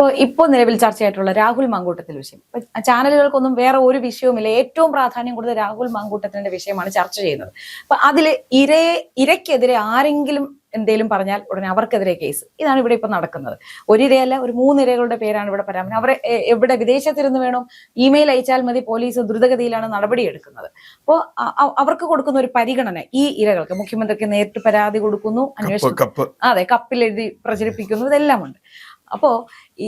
ഇപ്പോൾ ഇപ്പോൾ നിലവിൽ ചർച്ചയായിട്ടുള്ള രാഹുൽ മാങ്കൂട്ടത്തിൽ വിഷയം. ചാനലുകൾക്കൊന്നും വേറെ ഒരു വിഷയവുമില്ല. ഏറ്റവും പ്രാധാന്യം കൊടുത്ത് രാഹുൽ മാങ്കൂട്ടത്തിന്റെ വിഷയമാണ് ചർച്ച ചെയ്യുന്നത്. അപ്പൊ അതിൽ ഇരയെ ഇരയ്ക്കെതിരെ ആരെങ്കിലും എന്തേലും പറഞ്ഞാൽ ഉടനെ അവർക്കെതിരെ കേസ്. ഇതാണ് ഇവിടെ ഇപ്പൊ നടക്കുന്നത്. ഒരിരയല്ല ഒരു മൂന്നിരകളുടെ പേരാണ് ഇവിടെ പരാമർശം. അവരെ എവിടെ വിദേശത്തിരുന്ന് വേണം ഇമെയിൽ അയച്ചാൽ മതി പോലീസ് ദ്രുതഗതിയിലാണ് നടപടിയെടുക്കുന്നത് അപ്പോൾ അവർക്ക് കൊടുക്കുന്ന ഒരു പരിഗണന ഈ ഇരകൾക്ക് മുഖ്യമന്ത്രിക്ക് നേരിട്ട് പരാതി കൊടുക്കുന്നു അന്വേഷണം അതെ കപ്പിൽ എഴുതി പ്രചരിപ്പിക്കുന്നു ഇതെല്ലാം ഉണ്ട് അപ്പോ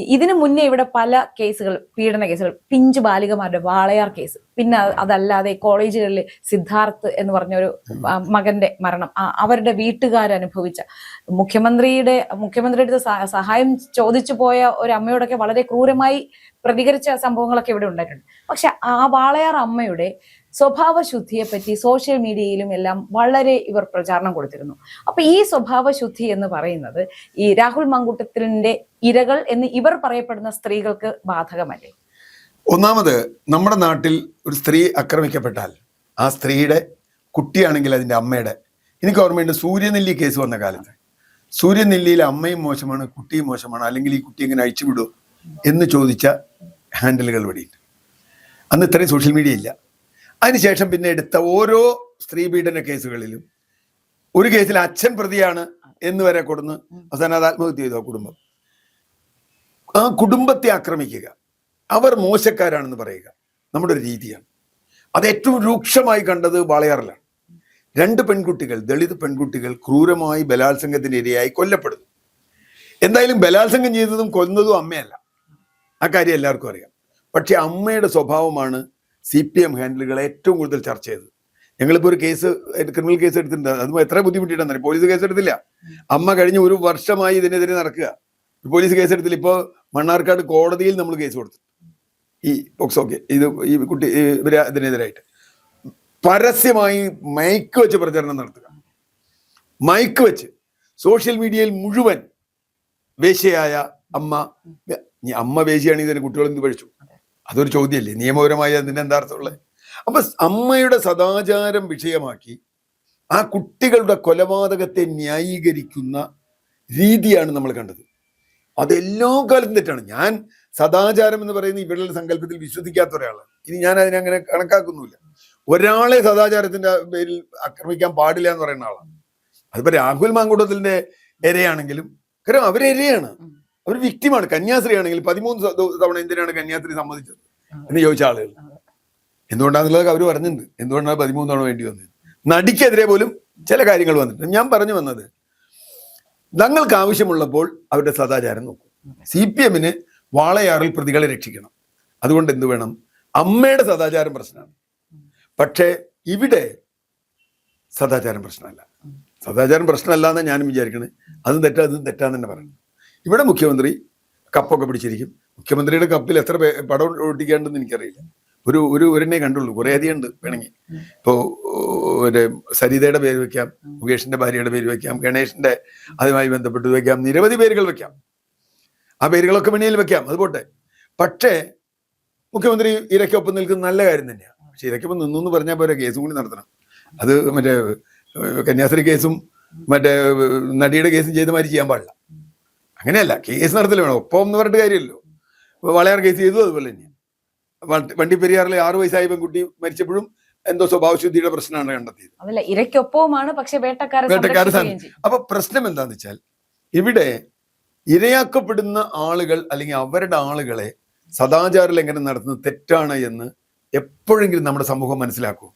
ഇതിനു മുന്നേ ഇവിടെ പല കേസുകൾ പീഡന കേസുകൾ പിഞ്ചു ബാലികമാരുടെ വാളയാർ കേസ് പിന്നെ അത് അതല്ലാതെ കോളേജുകളിൽ സിദ്ധാർത്ഥ് എന്ന് പറഞ്ഞ ഒരു മകന്റെ മരണം അവരുടെ വീട്ടുകാർ അനുഭവിച്ച മുഖ്യമന്ത്രിയുടെ മുഖ്യമന്ത്രിയുടെ സഹായം ചോദിച്ചു പോയ ഒരു അമ്മയോടൊക്കെ വളരെ ക്രൂരമായി പ്രതികരിച്ച സംഭവങ്ങളൊക്കെ ഇവിടെ ഉണ്ടായിട്ടുണ്ട്. പക്ഷെ ആ വാളയാർ അമ്മയുടെ സ്വഭാവ ശുദ്ധിയെ പറ്റി സോഷ്യൽ മീഡിയയിലും എല്ലാം വളരെ ഇവർ പ്രചാരണം കൊടുത്തിരുന്നു. അപ്പൊ ഈ സ്വഭാവ ശുദ്ധി എന്ന് പറയുന്നത് ഈ രാഹുൽ മങ്കൂട്ടത്തിന്റെ ഇരകൾ എന്ന് ഇവർ പറയപ്പെടുന്ന സ്ത്രീകൾക്ക് ബാധകമല്ലേ? ഒന്നാമത് നമ്മുടെ നാട്ടിൽ ഒരു സ്ത്രീ ആക്രമിക്കപ്പെട്ടാൽ ആ സ്ത്രീയുടെ കുട്ടിയാണെങ്കിൽ അതിന്റെ അമ്മയുടെ. എനിക്ക് ഓർമ്മയുണ്ട് സൂര്യനെല്ലി കേസ് വന്ന കാലത്ത്. സൂര്യനെല്ലിയിൽ അമ്മയും മോശമാണ് കുട്ടിയും മോശമാണ്. അല്ലെങ്കിൽ ഈ കുട്ടി എങ്ങനെ അഴിച്ചുവിടുമോ എന്ന് ചോദിച്ച ഹാൻഡിലുകൾ വഴിയുണ്ട് അന്ന് ഇത്രയും സോഷ്യൽ മീഡിയ ഇല്ല. അതിനുശേഷം പിന്നെ എടുത്ത ഓരോ സ്ത്രീ പീഡന കേസുകളിലും ഒരു കേസിൽ അച്ഛൻ പ്രതിയാണ് എന്ന് വരെ കൊടുന്ന് അവസാനം അത് ആത്മഹത്യ ചെയ്തു ആ കുടുംബം. ആ കുടുംബത്തെ ആക്രമിക്കുക. അവർ മോശക്കാരാണെന്ന് പറയുക. നമ്മുടെ ഒരു രീതിയാണ്. അത് ഏറ്റവും രൂക്ഷമായി കണ്ടത് വാളയാറിലാണ്. രണ്ട് പെൺകുട്ടികൾ ദളിത് പെൺകുട്ടികൾ ക്രൂരമായി ബലാത്സംഗത്തിന് ഇരയായി കൊല്ലപ്പെടുന്നു. എന്തായാലും ബലാത്സംഗം ചെയ്തതും കൊന്നതും അമ്മയല്ല. ആ കാര്യം എല്ലാവർക്കും അറിയാം. പക്ഷെ അമ്മയുടെ സ്വഭാവമാണ് സി പി എം ഹാൻഡിലുകൾ ഏറ്റവും കൂടുതൽ ചർച്ച ചെയ്തത്. ഞങ്ങളിപ്പോൾ ഒരു കേസ് ക്രിമിനൽ കേസ് എടുത്തിട്ടുണ്ട്. അതും എത്ര ബുദ്ധിമുട്ടിട്ടാണ് പോലീസ് കേസ് എടുത്തില്ല. അമ്മ കഴിഞ്ഞ ഒരു വർഷമായി ഇതിനെതിരെ നടക്കുക. പോലീസ് കേസ് എടുത്തില്ല. ഇപ്പോൾ മണ്ണാർക്കാട് കോടതിയിൽ നമ്മൾ കേസ് കൊടുത്തു. ഈ പോക്സോക്കെ ഇത് ഈ കുട്ടി ഇതിനെതിരായിട്ട്. പരസ്യമായി മൈക്ക് വെച്ച് പ്രചരണം നടത്തുക. മൈക്ക് വെച്ച്. സോഷ്യൽ മീഡിയയിൽ മുഴുവൻ വേശ്യയായ അമ്മ ഇനി അമ്മ വേശിയാണെങ്കിൽ തന്നെ കുട്ടികൾ എന്ത് പഠിച്ചു? അതൊരു ചോദ്യമല്ലേ? നിയമപരമായി അതിന്റെ എന്താ അർത്ഥമുള്ളത് അപ്പൊ അമ്മയുടെ സദാചാരം വിഷയമാക്കി ആ കുട്ടികളുടെ കൊലപാതകത്തെ ന്യായീകരിക്കുന്ന രീതിയാണ് നമ്മൾ കണ്ടത്. അതെല്ലാ കാലത്തും തെറ്റാണ്. ഞാൻ സദാചാരം എന്ന് പറയുന്ന ഇവരുടെ സങ്കല്പത്തിൽ വിശ്വസിക്കാത്ത ഒരാളാണ്. ഇനി ഞാൻ അതിനെ അങ്ങനെ കണക്കാക്കുന്നില്ല ഒരാളെ സദാചാരത്തിന്റെ പേരിൽ ആക്രമിക്കാൻ പാടില്ല എന്ന് പറയുന്ന ആളാണ്. അതിപ്പോ രാഹുൽ മാങ്കൂട്ടത്തിന്റെ ഇരയാണെങ്കിലും കാരണം അവർ ഇരയാണ്. അവർ വിക്ടിമാണ് കന്യാസ്ത്രീ ആണെങ്കിൽ പതിമൂന്ന് തവണ എന്തിനാണ് കന്യാസ്ത്രീ സമ്മതിച്ചത്? എന്ന് ചോദിച്ച ആളുകൾ. എന്തുകൊണ്ടാണെന്നുള്ളത് അവർ പറഞ്ഞിട്ടുണ്ട്. എന്തുകൊണ്ടാണ് പതിമൂന്ന് തവണ വേണ്ടി വന്നത്? നടിക്കെതിരെ പോലും ചില കാര്യങ്ങൾ വന്നിട്ടുണ്ട്. ഞാൻ പറഞ്ഞു വന്നത് തങ്ങൾക്ക് ആവശ്യമുള്ളപ്പോൾ അവരുടെ സദാചാരം നോക്കും. സി പി എമ്മിന് വാളയാറിൽ പ്രതികളെ രക്ഷിക്കണം. അതുകൊണ്ട് എന്ത് വേണം? അമ്മയുടെ സദാചാരം പ്രശ്നമാണ്. പക്ഷേ ഇവിടെ സദാചാരം പ്രശ്നമല്ല. സദാചാരം പ്രശ്നമല്ല എന്നാണ് ഞാനും വിചാരിക്കുന്നത് അതും തെറ്റാ അതും തെറ്റാന്ന് തന്നെ പറയുന്നത് ഇവിടെ മുഖ്യമന്ത്രി കപ്പൊക്കെ പിടിച്ചിരിക്കും. മുഖ്യമന്ത്രിയുടെ കപ്പിൽ എത്ര പടം ഒട്ടിക്കാണ്ടെന്ന് എനിക്കറിയില്ല. ഒരു ഒരു ഒരെണ്ണേ കണ്ടുള്ളൂ. കുറേ അധികം ഉണ്ട് വേണമെങ്കിൽ. ഇപ്പോൾ ഒരു സരിതയുടെ പേര് വെക്കാം മുകേഷിന്റെ ഭാര്യയുടെ പേര് വെക്കാം ഗണേഷിന്റെ അതുമായി ബന്ധപ്പെട്ട് വെക്കാം നിരവധി പേരുകൾ വെക്കാം. ആ പേരുകളൊക്കെ മണിയിൽ വെക്കാം. അത് പോട്ടെ. പക്ഷേ മുഖ്യമന്ത്രി ഇരയ്ക്കൊപ്പം നിൽക്കുന്ന നല്ല കാര്യം തന്നെയാണ്. പക്ഷെ ഇരയ്ക്കൊപ്പം നിന്നു എന്ന് പറഞ്ഞാൽ പോരാ കേസും കൂടി നടത്തണം. അത് മറ്റേ കന്യാസ്ത്രീ കേസും മറ്റേ നടിയുടെ കേസും ചെയ്ത മാതിരി ചെയ്യാൻ പാടില്ല. അങ്ങനെയല്ല കേസ് നടത്തൽ വേണം? ഒപ്പം എന്ന് പറഞ്ഞിട്ട് കാര്യമല്ലോ വളയാർ കേസ് ചെയ്തു അതുപോലെ തന്നെ. വണ്ടി- വണ്ടിപ്പെരിയാറിലെ ആറു വയസ്സായ പെൺകുട്ടി മരിച്ചപ്പോഴും എന്തോ സ്വഭാവശുദ്ധിയുടെ പ്രശ്നമാണ് കണ്ടെത്തിയത്. ഇരയ്ക്കൊപ്പവുമാണ് പക്ഷെ വേട്ടക്കാരെ വേട്ടക്കാരെ സംരക്ഷിക്കുകയും അപ്പൊ പ്രശ്നം എന്താന്ന് വെച്ചാൽ ഇവിടെ ഇരയാക്കപ്പെടുന്ന ആളുകൾ അല്ലെങ്കിൽ അവരുടെ ആളുകളെ സദാചാര ലംഘനം നടത്തുന്നത് തെറ്റാണ് എന്ന് എപ്പോഴെങ്കിലും നമ്മുടെ സമൂഹം മനസ്സിലാക്കൂ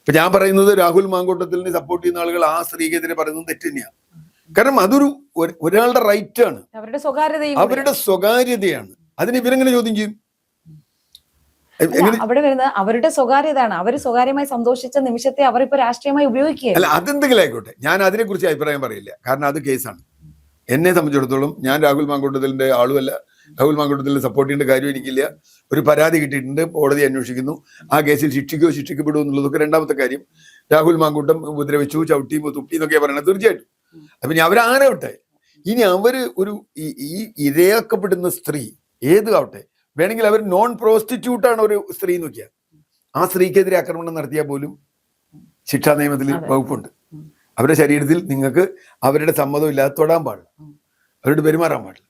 ഇപ്പൊ ഞാൻ പറയുന്നത് രാഹുൽ മാങ്കോട്ടത്തിലിനെ സപ്പോർട്ട് ചെയ്യുന്ന ആളുകൾ ആ സ്ത്രീക്കെതിരെ പറയുന്നത് തെറ്റ് തന്നെയാണ് കാരണം അതൊരു ഒരാളുടെ റൈറ്റ് ആണ്. അവരുടെ അവരുടെ സ്വകാര്യതയാണ്. അതിന് ഇവരെങ്ങനെ ചോദ്യം ചെയ്യും? അവിടെ വരുന്നത് അവരുടെ സ്വകാര്യതയാണ്. അവർ സ്വകാര്യമായി സന്തോഷിച്ച നിമിഷത്തെ അവർ ഇപ്പൊ രാഷ്ട്രീയമായി ഉപയോഗിക്കുക അല്ല അതെന്തെങ്കിലും ആയിക്കോട്ടെ ഞാൻ അതിനെ കുറിച്ച് അഭിപ്രായം പറയില്ല. കാരണം അത് കേസാണ്. എന്നെ സംബന്ധിച്ചിടത്തോളം ഞാൻ രാഹുൽ മാങ്കൂട്ടത്തിലിന്റെ ആളുമല്ല. രാഹുൽ മാങ്കൂട്ടത്തിൽ സപ്പോർട്ട് ചെയ്യേണ്ട കാര്യം എനിക്കില്ല. ഒരു പരാതി കിട്ടിയിട്ടുണ്ട്. കോടതി അന്വേഷിക്കുന്നു. ആ കേസിൽ ശിക്ഷിക്കോ ശിക്ഷിക്കപ്പെടുമോ എന്നുള്ളതൊക്കെ രണ്ടാമത്തെ കാര്യം. രാഹുൽ മാങ്കൂട്ടം ഉപദ്രവിച്ചു ചവിട്ടി തുപ്പി എന്നൊക്കെയാണ് പറയുന്നത് തീർച്ചയായിട്ടും. അപ്പൊ ഇനി അവരാരാവട്ടെ ഇനി അവർ ഒരു ഈ- ഇരയാക്കപ്പെടുന്ന സ്ത്രീ ഏത് ആവട്ടെ? വേണമെങ്കിൽ അവർ നോൺ പ്രോസ്റ്റിറ്റ്യൂട്ട് ആണ് ഒരു സ്ത്രീ നോക്കിയാൽ ആ സ്ത്രീക്കെതിരെ ആക്രമണം നടത്തിയാൽ പോലും ശിക്ഷാ നിയമത്തിൽ വകുപ്പുണ്ട്. അവരുടെ ശരീരത്തിൽ നിങ്ങൾക്ക് അവരുടെ സമ്മതം ഇല്ലാതെ തൊടാൻ പാടില്ല. അവരോട് പെരുമാറാൻ പാടില്ല.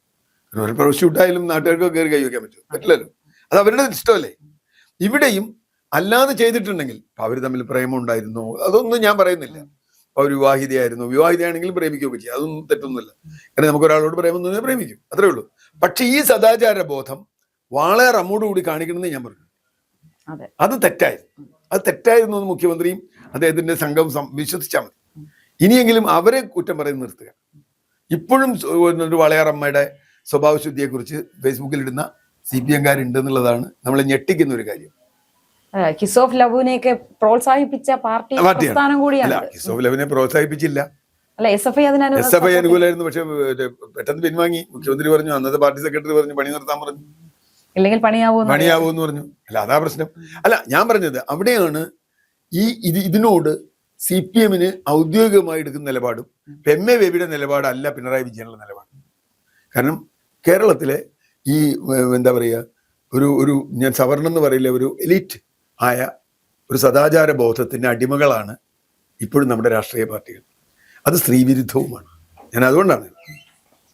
ഒരു പ്രോസിക്യൂട്ടായാലും നാട്ടുകാർക്ക് കയറി കൈ വയ്ക്കാൻ പറ്റും. പറ്റില്ലല്ലോ? അത് അവരുടെ ഇഷ്ടമല്ലേ? ഇവിടെയും അല്ലാതെ ചെയ്തിട്ടുണ്ടെങ്കിൽ അവർ തമ്മിൽ പ്രേമം ഉണ്ടായിരുന്നു. അതൊന്നും ഞാൻ പറയുന്നില്ല. അവർ വിവാഹിതയായിരുന്നു വിവാഹിതയാണെങ്കിൽ പ്രേമിക്കുകയൊക്കെ ചെയ്യും. അതൊന്നും തെറ്റൊന്നുമില്ല. കാരണം നമുക്ക് ഒരാളോട് പ്രേമം തോന്നിയാൽ പ്രേമിക്കും. അത്രേ ഉള്ളൂ. പക്ഷെ ഈ സദാചാര ബോധം വളരെ കൂടി കാണിക്കണമെന്ന് ഞാൻ പറഞ്ഞു. അതെ. അത് തെറ്റായി അത് തെറ്റായിരുന്നു എന്ന് മുഖ്യമന്ത്രിയും അദ്ദേഹത്തിന്റെ സംഘം വിശ്വസിച്ചാൽ മതി. ഇനിയെങ്കിലും അവരെ കുറ്റം പറയുന്നത് നിർത്തുക. ഇപ്പോഴും ഒരു വളയാറമ്മയുടെ സ്വഭാവശുദ്ധിയെക്കുറിച്ച് ഫേസ്ബുക്കിൽ ഇടുന്ന സി പി എംകാരുണ്ട് എന്നുള്ളതാണ് നമ്മളെ ഞെട്ടിക്കുന്ന ഒരു കാര്യം. കിസ് ഓഫ് ലവിനെയൊക്കെ പ്രോത്സാഹിപ്പിച്ച പാർട്ടി. പ്രസ്ഥാനം കൂടിയാണ്. അല്ല ഓഫ് ലവിനെ പ്രോത്സാഹിപ്പിച്ചില്ല. അല്ല എസ് എഫ് ഐ അതിനു എസ് എഫ് ഐ അനുകൂലമായിരുന്നു പക്ഷെ പെട്ടെന്ന് പിൻവാങ്ങി. മുഖ്യമന്ത്രി പറഞ്ഞു അന്നത്തെ പാർട്ടി സെക്രട്ടറി പറഞ്ഞു പണി നിർത്താൻ പറഞ്ഞു. ഇല്ലെങ്കിൽ പണിയാവുമെന്ന് പണിയാവൂന്ന് പറഞ്ഞു. അല്ല അതാ പ്രശ്നം. അല്ല ഞാൻ പറഞ്ഞത് അവിടെയാണ് ഈ ഇത് ഇതിനോട് സി പി എമ്മിന് ഔദ്യോഗികമായി എടുക്കുന്ന നിലപാടും എം എ ബേബിയുടെ നിലപാടല്ല പിണറായി വിജയനുള്ള നിലപാട്. കാരണം കേരളത്തിലെ ഈ എന്താ പറയുക ഒരു ഒരു ഞാൻ സവർണം എന്ന് പറയില്ല ഒരു എലീറ്റ് ആയ ഒരു സദാചാര ബോധത്തിന്റെ അടിമകളാണ് ഇപ്പോഴും നമ്മുടെ രാഷ്ട്രീയ പാർട്ടികൾ. അത് സ്ത്രീവിരുദ്ധവുമാണ്. ഞാൻ അതുകൊണ്ടാണ്